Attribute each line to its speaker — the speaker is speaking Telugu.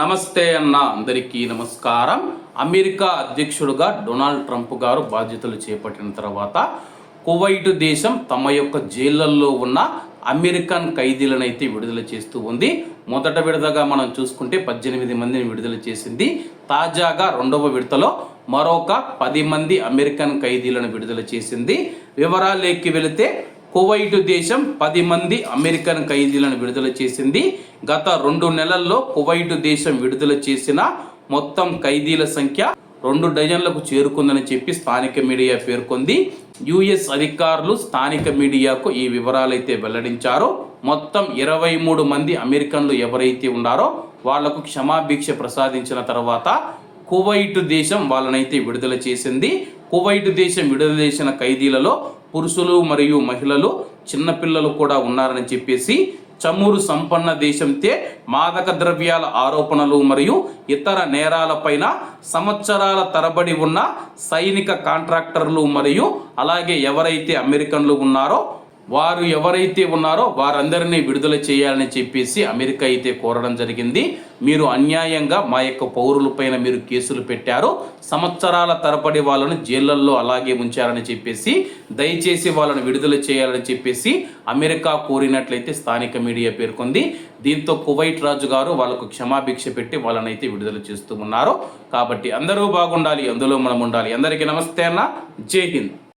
Speaker 1: నమస్తే అన్న అందరికీ నమస్కారం. అమెరికా అధ్యక్షుడుగా డొనాల్డ్ ట్రంప్ గారు బాధ్యతలు చేపట్టిన తర్వాత కువైట్ దేశం తమ యొక్క జైళ్ళలో ఉన్న అమెరికన్ ఖైదీలనైతే విడుదల చేస్తూ ఉంది. మొదట విడతగా మనం చూసుకుంటే పద్దెనిమిది మందిని విడుదల చేసింది. తాజాగా రెండవ విడతలో మరొక పది మంది అమెరికన్ ఖైదీలను విడుదల చేసింది. వివరాలేకి వెళితే కువైటు దేశం పది మంది అమెరికన్ ఖైదీలను విడుదల చేసింది. గత రెండు నెలల్లో కువైటు దేశం విడుదల చేసిన మొత్తం ఖైదీల సంఖ్య రెండు డజన్లకు చేరుకుందని చెప్పి స్థానిక మీడియా పేర్కొంది. యుఎస్ అధికారులు స్థానిక మీడియాకు ఈ వివరాలైతే వెల్లడించారు. మొత్తం ఇరవై మూడు మంది అమెరికన్లు ఎవరైతే ఉన్నారో వాళ్ళకు క్షమాభిక్ష ప్రసాదించిన తర్వాత కువైట్ దేశం వాళ్ళనైతే విడుదల చేసింది. కువైట్ దేశం విడుదల చేసిన ఖైదీలలో పురుషులు మరియు మహిళలు చిన్నపిల్లలు కూడా ఉన్నారని చెప్పేసి చమురు సంపన్న దేశంతే మాదక ద్రవ్యాల ఆరోపణలు మరియు ఇతర నేరాలపైన సంవత్సరాల తరబడి ఉన్న సైనిక కాంట్రాక్టర్లు మరియు అలాగే ఎవరైతే అమెరికన్లు ఉన్నారో వారు ఎవరైతే ఉన్నారో వారందరినీ విడుదల చేయాలని చెప్పేసి అమెరికా అయితే కోరడం జరిగింది. మీరు అన్యాయంగా మా యొక్క పౌరులపైన మీరు కేసులు పెట్టారు. సంవత్సరాల తరబడి వాళ్ళను జైళ్ళల్లో అలాగే ఉంచారని చెప్పేసి దయచేసి వాళ్ళను విడుదల చేయాలని చెప్పేసి అమెరికా కోరినట్లయితే స్థానిక మీడియా పేర్కొంది. దీంతో కువైట్ రాజు గారు వాళ్ళకు క్షమాభిక్ష పెట్టి వాళ్ళనైతే విడుదల చేస్తూ ఉన్నారు. కాబట్టి అందరూ బాగుండాలి అందులో మనం ఉండాలి. అందరికీ నమస్తే అన్న. జై హింద్.